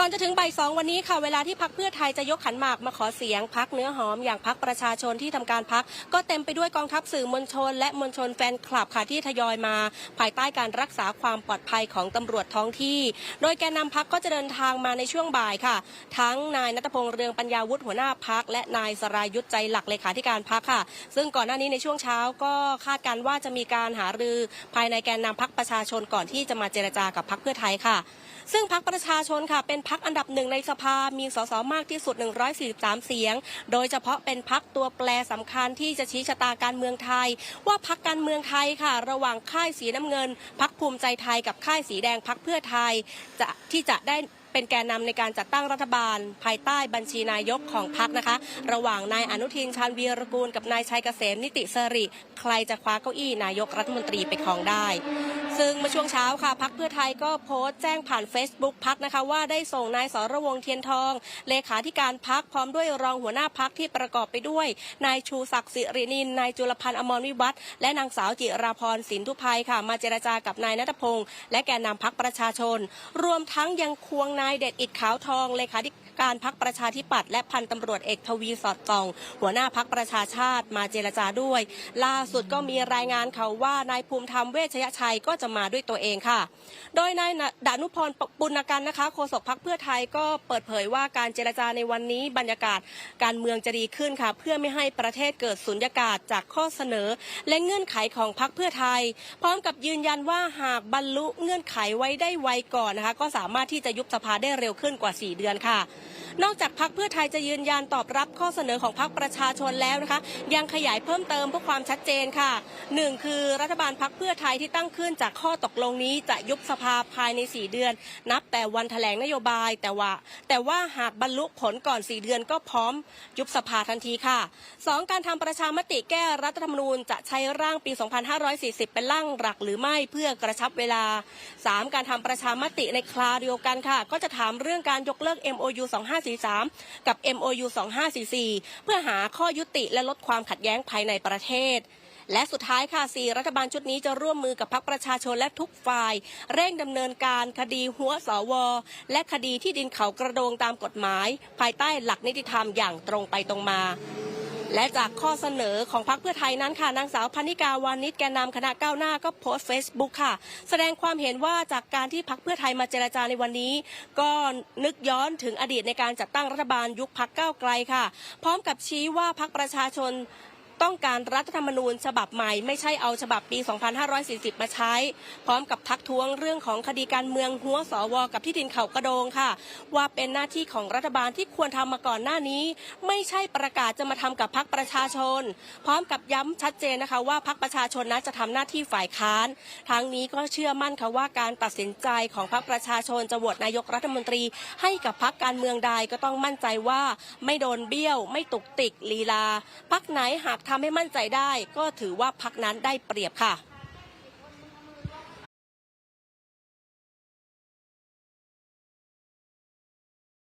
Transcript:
ก่อนจะถึงบ่ายสองวันนี้ค่ะเวลาที่พักเพื่อไทยจะยกขันหมากมาขอเสียงพักเนื้อหอมอย่างพักประชาชนที่ทำการพัก ก็เต็มไปด้วยกองทัพสื่อมวลชน และมวลชนแฟนคลับค่ะที่ทยอยมา ภายใต้การรักษาความปลอดภัยของตำรวจท้องที่ โดยแกนนำพักก็จะเดินทางมาในช่วงบ่ายค่ะ ทั้งนายนัทพงษ์เรืองปัญญาวุฒิหัวหน้าพักและนายสรายุทธ์ใจหลักเลขาธิการพักค่ะ ซึ่งก่อนหน้านี้ในช่วงเช้าก็คาดการณ์ว่าจะมีการหารือภายในแกนนำพักประชาชนก่อนที่จะมาเจรจากับพักเพื่อไทยค่ะ ซึ่งพักประชาชนค่ะเป็นพักอันดับหนึ่งในสภา มีสสมากที่สุด 143 เสียง โดยเฉพาะเป็นพักตัวแปรสำคัญที่จะชี้ชะตาการเมืองไทย ว่าพักการเมืองไทยค่ะ ระหว่างค่ายสีน้ำเงิน พักภูมิใจไทยกับค่ายสีแดงพักเพื่อไทยจะที่จะได้เป็นแกนนำในการจัดตั้งรัฐบาล ภายใต้บัญชีนายกของพักนะคะ ระหว่างนายอนุทินชาญวีรกูลกับนายชัยเกษมนิติสริ ใครจะคว้าเก้าอี้นายกรัฐมนตรีไปครองได้ ซึ่งเมื่อช่วงเช้าค่ะพักเพื่อไทยก็โพสต์แจ้งผ่าน Facebook พักนะคะว่าได้ส่งนายสรวงเทียนทอง เลขาธิการพักพร้อมด้วยรองหัวหน้าพักที่ประกอบไปด้วย นายชูศักดิ์สิรินินนายจุลพันธ์อมรวิวัฒน์และนางสาวจิราพรสินทุภัยค่ะ มาเจรจากับนายนัทพงศ์และแกนนำพักประชาชน รวมทั้งยังควงนายเด็ดอิดขาวทองเลขาธิการ พักประชาธิปัตย์และพันตำรวจเอกทวีสอดส่อง หัวหน้าพักประชาชาติมาเจรจาด้วย ล่าสุดก็มีรายงานเขาว่านายภูมิธรรมเวชยชัยก็จะมาด้วยตัวเองค่ะ โดยนายดานุพรปุณกันนะคะโฆษกพักเพื่อไทยก็เปิดเผยว่าการเจรจาในวันนี้บรรยากาศการเมืองจะดีขึ้นค่ะ เพื่อไม่ให้ประเทศเกิดสุญญากาศจากข้อเสนอ และเงื่อนไขของพักเพื่อไทย พร้อมกับยืนยันว่าหากบรรลุเงื่อนไขไว้ได้ไวก่อนนะคะ ก็สามารถที่จะยุบสภาได้เร็วขึ้นกว่า 4 เดือนค่ะนอกจากพักเพื่อไทยจะยืนยันตอบรับข้อเสนอของพักประชาชนแล้วนะคะ ยังขยายเพิ่มเติมเพื่อความชัดเจนค่ะหนึ่งคือรัฐบาลพักเพื่อไทยที่ตั้งขึ้นจากข้อตกลงนี้จะยุบสภาภายใน 4 เดือน นับแต่วันแถลงนโยบายแต่ว่า แต่ว่าหากบรรลุผลก่อน 4 เดือนก็พร้อมยุบสภาทันทีค่ะ 2. การทำประชามติแก้รัฐธรรมนูญจะใช้ร่างปี 2540 เป็นร่างหลักหรือไม่เพื่อกระชับเวลา 3. การทำประชามติในคลาเดียวกันค่ะ ก็จะถามเรื่องการยกเลิก MOU 2543 กับ MOU 2544 เพื่อหาข้อยุติและลดความขัดแย้งภายในประเทศ และสุดท้ายค่ะซีรัฐบาลชุดนี้จะร่วมมือกับพรรคประชาชนและทุกฝ่าย เร่งดำเนินการคดีหัวสว และคดีที่ดินเขากระโดงตามกฎหมาย ภายใต้หลักนิติธรรมอย่างตรงไปตรงมา และจากข้อเสนอของพรรคเพื่อไทยนั้นค่ะนางสาวพันิกาวานิชแกนนำคณะก้าวหน้าก็โพสต์เฟซบุ๊กค่ะ แสดงความเห็นว่าจากการที่พรรคเพื่อไทยมาเจรจาในวันนี้ ก็นึกย้อนถึงอดีตในการจัดตั้งรัฐบาลยุคพรรคก้าวไกลค่ะ พร้อมกับชี้ว่าพรรคประชาชน ต้องการรัฐธรรมนูญฉบับใหม่ ไม่ใช่เอาฉบับปี 2540 มาใช้ พร้อมกับทักท้วงเรื่องของคดีการเมืองหัวสวกับที่ดินเขากระโดงค่ะ ว่าเป็นหน้าที่ของรัฐบาลที่ควรทำมาก่อนหน้านี้ ไม่ใช่ประกาศจะมาทำกับพรรคประชาชน พร้อมกับย้ำชัดเจนนะคะว่าพรรคประชาชนนั้นจะทำหน้าที่ฝ่ายค้านทั้งนี้ก็เชื่อมั่นค่ะว่าการตัดสินใจของพรรคประชาชนจะโหวตนายกรัฐมนตรี ให้กับพรรคการเมืองใดก็ต้องมั่นใจว่า ไม่โดนเบี้ยว ไม่ตุกติกลีลาพรรคไหนหากทำให้มั่นใจได้ ก็ถือว่าพักนั้นได้เปรียบค่ะ